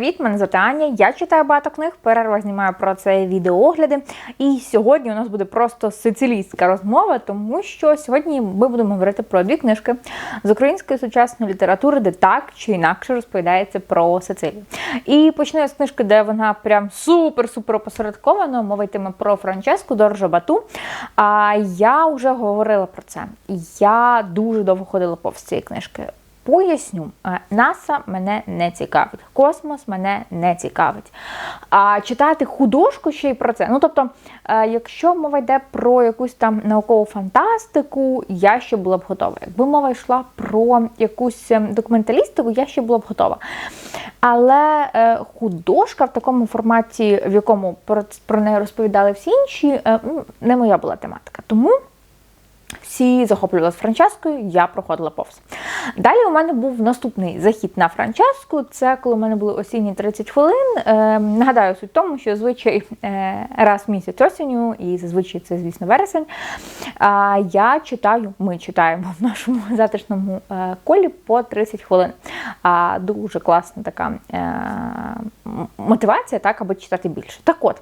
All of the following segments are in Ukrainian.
Привіт, мене звати Аня. Я читаю багато книг, перерва знімаю про це відеоогляди. І сьогодні у нас буде просто сицилійська розмова, тому що сьогодні ми будемо говорити про дві книжки з української сучасної літератури, де так чи інакше розповідається про Сицилію. І почну я з книжки, де вона прям супер-супер опосередкована. Мова йтиме про Франческу Доржа Бату. А я вже говорила про це. Я дуже довго ходила повз цієї книжки. Поясню, Е, НАСА мене не цікавить, космос мене не цікавить. А читати художку ще й про це. Ну тобто, е, якщо мова йде про якусь там наукову фантастику, я ще була б готова. Якби мова йшла про якусь ем, документалістику, я ще була б готова. Але е, художка в такому форматі, в якому про, неї розповідали всі інші, не моя була тематика. Тому. Всі захоплювалися Франческою, я проходила повз. Далі у мене був наступний захід на Франческу. Це коли у мене були осінні 30 хвилин. Е, нагадаю, суть в тому, що звичай е, раз в місяць осінню, і зазвичай це, звісно, вересень. Е, я читаю, ми читаємо в нашому затишному е, колі по 30 хвилин. Е, дуже класна така е, мотивація, так, аби читати більше. Так от,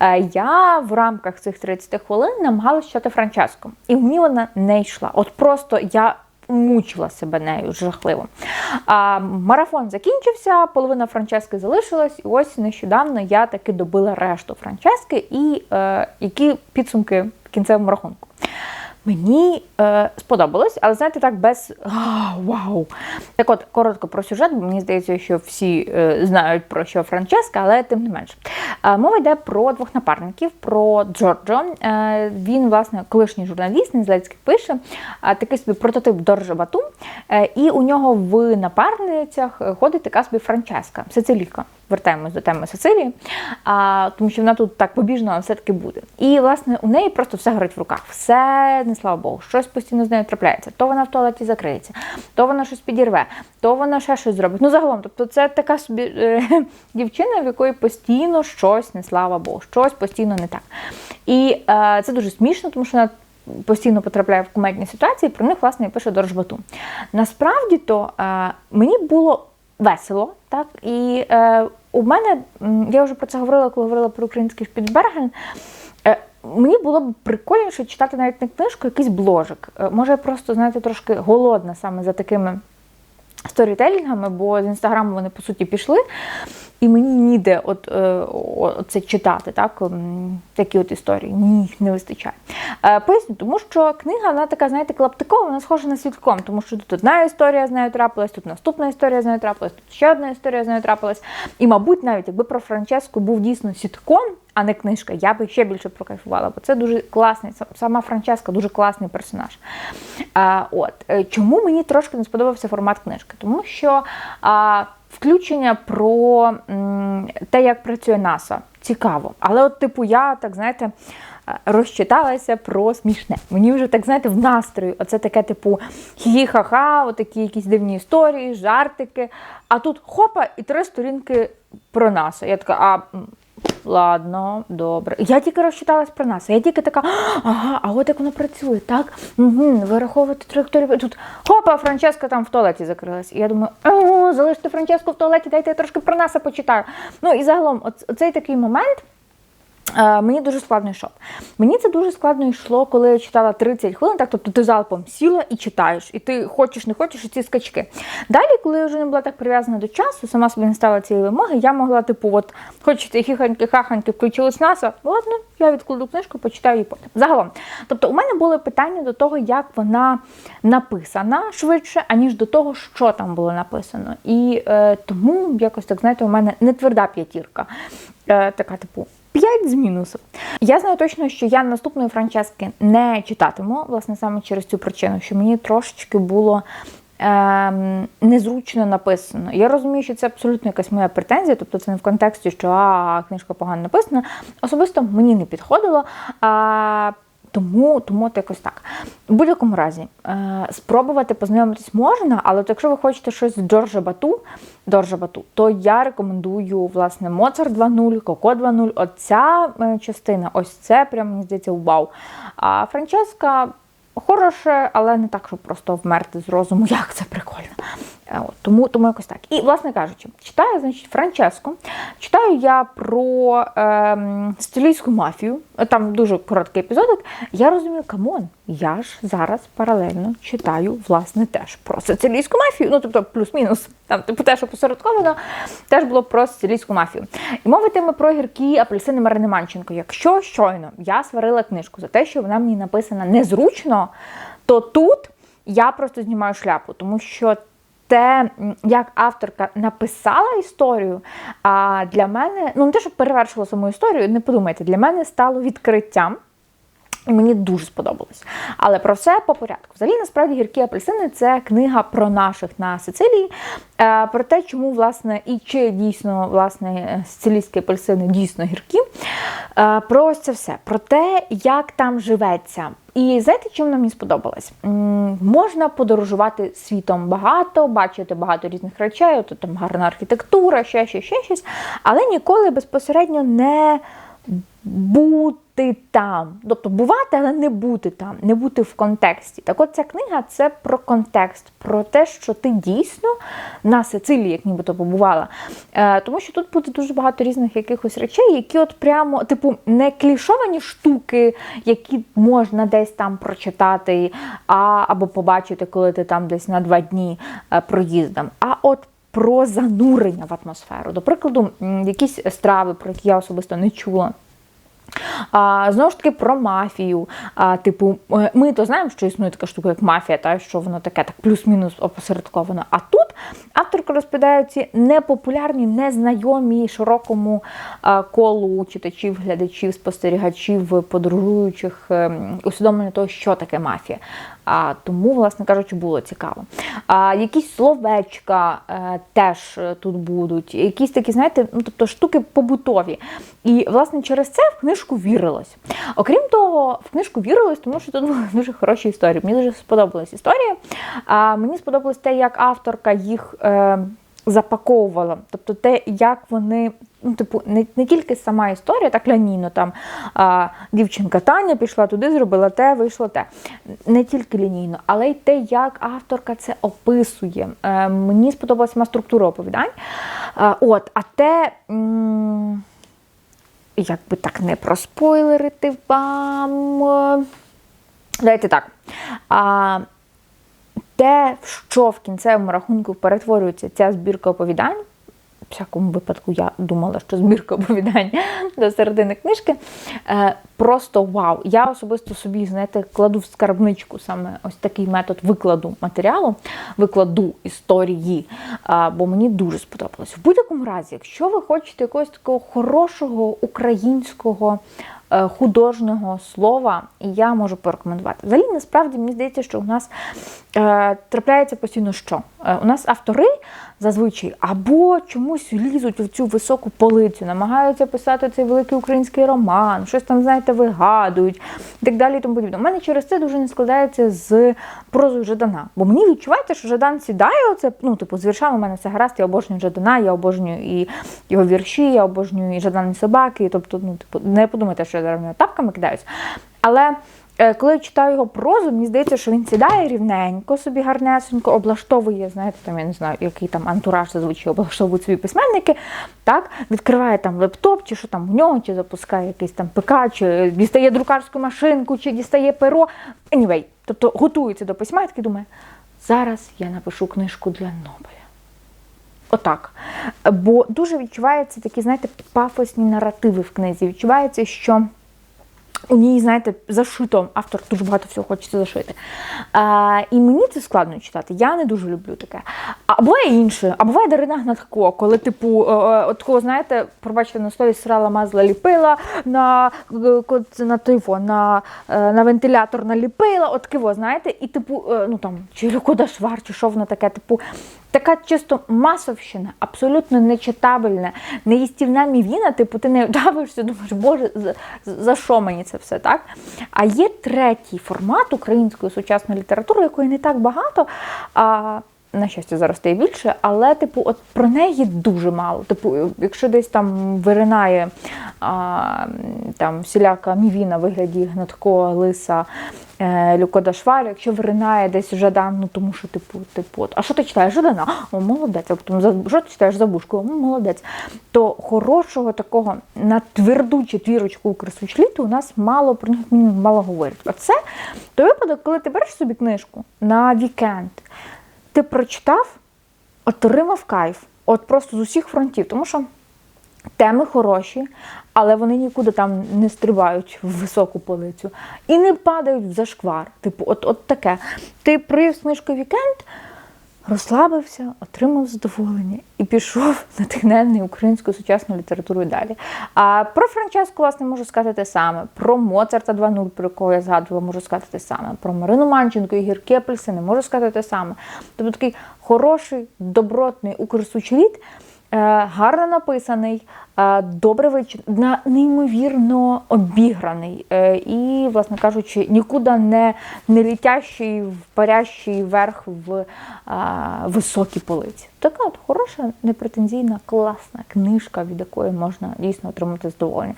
е, я в рамках цих 30 хвилин намагалася читати Франческу. І мені вона не йшла. От просто я мучила себе нею жахливо. А, Марафон закінчився, половина Франчески залишилась, і ось нещодавно я таки добила решту Франчески і е, які підсумки в кінцевому рахунку. Мені е, сподобалось, але знаєте, так без а, вау. Так от, коротко про сюжет, бо мені здається, що всі е, знають про що Франческа, але тим не менше. Е, мова йде про двох напарників, про Джорджо. Е, він, власне, колишній журналіст, Незлецький пише, е, такий собі прототип Доржа Бату. Е, і у нього в напарницях ходить така собі Франческа, сицилійка. Вертаємось до теми Сицилії, а, тому що вона тут так побіжно, але все-таки буде. І, власне, у неї просто все горить в руках. Все, не слава Богу, щось постійно з нею трапляється. То вона в туалеті закриється, то вона щось підірве, то вона ще щось зробить. Ну, загалом, тобто, це така собі е, дівчина, в якої постійно щось, не слава Богу, щось постійно не так. І е, це дуже смішно, тому що вона. Постійно потрапляє в кумедні ситуації, про них, власне, і пише Доржбату. Насправді то е, мені було весело, так, і е, у мене, я вже про це говорила, коли говорила про український Шпіцберген, е, Мені було б прикольніше читати навіть не книжку, якийсь бложик. Е, може, я просто, знаєте, трошки голодна саме за такими сторітелінгами, бо з інстаграму вони, по суті, пішли. І мені ніде от, е, це читати, так, такі от історії, мені їх не вистачає. Е, поясню, тому що книга, вона така, знаєте, клаптикова, вона схожа на свідком, тому що тут одна історія з нею трапилась, тут наступна історія з нею трапилась, тут ще одна історія з нею трапилась. І, мабуть, навіть якби про Франческу був дійсно сітком, а не книжка, я би ще більше прокайфувала, бо це дуже класний, сама Франческа дуже класний персонаж. А, от. Е, чому мені трошки не сподобався формат книжки? Тому що. А, Включення про те, як працює НАСА, цікаво. Але, от, типу, я так знаєте, розчиталася про смішне. Мені вже так знаєте, в настрої. Оце таке, типу, хі-хі-ха-ха, отакі якісь дивні історії, жартики. А тут хопа і три сторінки про НАСА. Я така, а Ладно, добре. Я тільки розчиталась про нас. Я тільки така, ага, а от як воно працює, так? Угу, Вираховувати траєкторію. Тут хопа, Франческа там в туалеті закрилась. І я думаю, залиште Франческу в туалеті, дайте я трошки про нас почитаю. Ну і загалом, оцей такий момент. Е, мені дуже складно йшов. Мені це дуже складно йшло, коли я читала 30 хвилин, так тобто ти залпом сіла і читаєш, і ти хочеш, не хочеш ці скачки. Далі, коли я вже не була так прив'язана до часу, сама собі не стала цієї вимоги, я могла, типу, от хочете хіханьки-хаханьки, включились наса, ладно, я відкладу книжку, почитаю її потім. Загалом. Тобто, у мене були питання до того, як вона написана швидше, аніж до того, що там було написано. І е, тому якось так, знаєте, у мене не тверда п'ятірка. Е, така, типу. 5 з мінусом. Я знаю точно, що я наступної Франчески не читатиму, власне, саме через цю причину, що мені трошечки було. Ем, незручно написано. Я розумію, що це абсолютно якась моя претензія, тобто це не в контексті, що а, книжка погано написана. Особисто мені не підходило. А, тому тому от якось так. У будь-якому разі, е, спробувати познайомитись можна, але от якщо ви хочете щось з Джорджа Бату, Джорджа Бату, то я рекомендую власне Моцарт 2.0, Коко 2.0. Оця е, частина, ось це прям мені здається вау. А Франческа хороше, але не так, щоб просто вмерти з розуму, як це прикольно. Е, От, тому, тому якось так. І, власне кажучи, читаю, значить, Франческо. Читаю я про ем, сицилійську мафію. Там дуже короткий епізодик. Я розумію, камон, я ж зараз паралельно читаю, власне, теж про сицилійську мафію. Ну, тобто, плюс-мінус. Там, типу, те, що посередковано, теж було про сицилійську мафію. І мова йтиме про гіркі апельсини Марини Манченко. Якщо щойно я сварила книжку за те, що вона мені написана незручно, то тут я просто знімаю шляпу, тому що те, як авторка написала історію, а для мене, ну не те, щоб перевершила саму історію, не подумайте, для мене стало відкриттям. Мені дуже сподобалось. Але про все по порядку. Взагалі, насправді, гіркі апельсини це книга про наших на Сицилії, е, про те, чому, власне, і чи дійсно власне сицилійські апельсини дійсно гіркі. Е, Про ось це все, про те, як там живеться. І знаєте, чим мені сподобалось? Можна подорожувати світом багато, бачити багато різних речей, от там гарна архітектура, ще ще, ще щось, але ніколи безпосередньо не бути там. Тобто бувати, але не бути там, не бути в контексті. Так от ця книга це про контекст, про те, що ти дійсно на Сицилії, як нібито побувала. Е, тому що тут буде дуже багато різних якихось речей, які от прямо, типу, не клішовані штуки, які можна десь там прочитати а, або побачити, коли ти там десь на два дні е, проїздом. А от про занурення в атмосферу. До прикладу, якісь страви, про які я особисто не чула. А, Знову ж таки, про мафію. А, Типу, е, ми то знаємо, що існує така штука, як мафія, та що воно таке, так плюс-мінус опосередковано. А тут авторка розповідає ці непопулярні, незнайомі широкому колу читачів, глядачів, спостерігачів, подорожуючих ем, усвідомлення того, що таке мафія. А, Тому, власне кажучи, було цікаво. А, Якісь словечка е, теж е, тут будуть, якісь такі, знаєте, ну тобто штуки побутові. І, власне, через це в книжку вірилось. Окрім того, в книжку вірилось, тому що тут були дуже хороші історії. Мені дуже сподобалась історія. А, Мені сподобалось те, як авторка їх. Е, Запаковувала, тобто те, як вони, ну, типу, не не тільки сама історія, так лінійно там а, дівчинка Таня пішла туди, зробила те, вийшло те. Не тільки лінійно, але й те, як авторка це описує. Е, мені сподобалася сама структура оповідань. Е, от, а те. М як би так не проспойлерити вам. Давайте так. А, те, в що в кінцевому рахунку перетворюється ця збірка оповідань. Всякому випадку я думала, що збірка оповідань до середини книжки. Е, просто вау! Я особисто собі, знаєте, кладу в скарбничку саме ось такий метод викладу матеріалу, викладу історії, е, бо мені дуже сподобалось. В будь-якому разі, якщо ви хочете якогось такого хорошого українського художнього слова, і я можу порекомендувати. Взагалі, насправді, мені здається, що у нас е, трапляється постійно що? Е, у нас автори зазвичай або чомусь лізуть в цю високу полицю, намагаються писати цей великий український роман, щось там, знаєте, вигадують і так далі. і Тому подібне. У мене через це дуже не складається з прозою Жадана. Бо мені відчувається, що Жадан сідає, оце, ну, типу, з віршами у мене все гаразд, я обожнюю Жадана, я обожнюю і його вірші, я обожнюю і Жадан і собаки. Тобто, ну, типу, не подумайте, що я зараз тапками кидаюсь. Але е, коли я читаю його прозу, мені здається, що він сідає рівненько, собі гарнесенько, облаштовує, знаєте, там я не знаю, який там антураж зазвичай облаштовують свої письменники, так, відкриває там лептоп, чи що там в нього, чи запускає якийсь там ПК, чи дістає друкарську машинку, чи дістає перо. Anyway, тобто готується до письма і думає, зараз я напишу книжку для Нобеля. Отак. Бо дуже відчуваються такі, знаєте, пафосні наративи в книзі. Відчувається, що у ній, знаєте, зашито, автор дуже багато всього хочеться зашити. А, і мені це складно читати. Я не дуже люблю таке. А буває інше, а буває Дарина Гнатко, коли, типу, е, е, от такого, знаєте, пробачте, на слові срала мазла ліпила, на е, на, тифо, на, на вентилятор наліпила, от киво, знаєте, і типу, ну там, чи Люкода Швар, чи що воно таке, типу. Така чисто масовщина, абсолютно нечитабельна, неїстівна мівіна, типу, ти не давишся, думаєш, боже, за, що мені це все так? А є третій формат української сучасної літератури, якої не так багато. А, на щастя, зараз стає більше, але, типу, от про неї дуже мало. Типу, якщо десь там виринає а, там всіляка мівіна вигляді гнатко, лиса, е, Люкодашвар, якщо виринає десь Жадан, ну тому що типу, типу, от, а що ти читаєш Жадана? О, молодець, а потім що ти читаєш Забушку? О, молодець. То хорошого такого на тверду четвірочку Укрсучліту у нас мало про них мало говорять. А це той випадок, коли ти береш собі книжку на вікенд, ти прочитав, отримав кайф, от просто з усіх фронтів, тому що. Теми хороші, але вони нікуди там не стрибають в високу полицю і не падають в зашквар. Типу, от, от таке. Ти привів книжку вікенд, розслабився, отримав задоволення і пішов натхнений українською сучасною літературою далі. А про Франческу, власне, можу сказати те саме. Про Моцарта 2.0, про якого я згадувала, можу сказати те саме. Про Марину Манченко і Гір Кепельсини можу сказати те саме. Тобто такий хороший, добротний укрсучліт, е, гарно написаний, е, добре вичит, на неймовірно обіграний е, і, власне кажучи, нікуди не, не літящий, парящий вверх в е, високі полиці. Така от хороша, непретензійна, класна книжка, від якої можна дійсно отримати задоволення.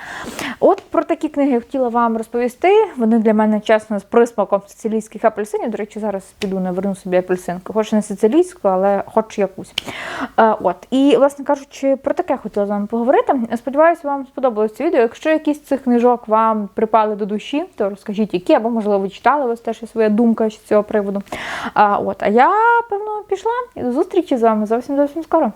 От про такі книги я хотіла вам розповісти. Вони для мене чесно з присмаком сицилійських апельсинів. До речі, зараз піду наверну собі апельсинку. Хоч не сицилійську, але хоч якусь. От. І, власне кажучи, про таке хотіла з вами поговорити. Сподіваюся, вам сподобалось це відео. Якщо якісь з цих книжок вам припали до душі, то розкажіть, які, або, можливо, ви читали, вас теж своя думка з цього приводу. От. а я, певно, пішла до зустрічі з вами зовсім зовсім скоро.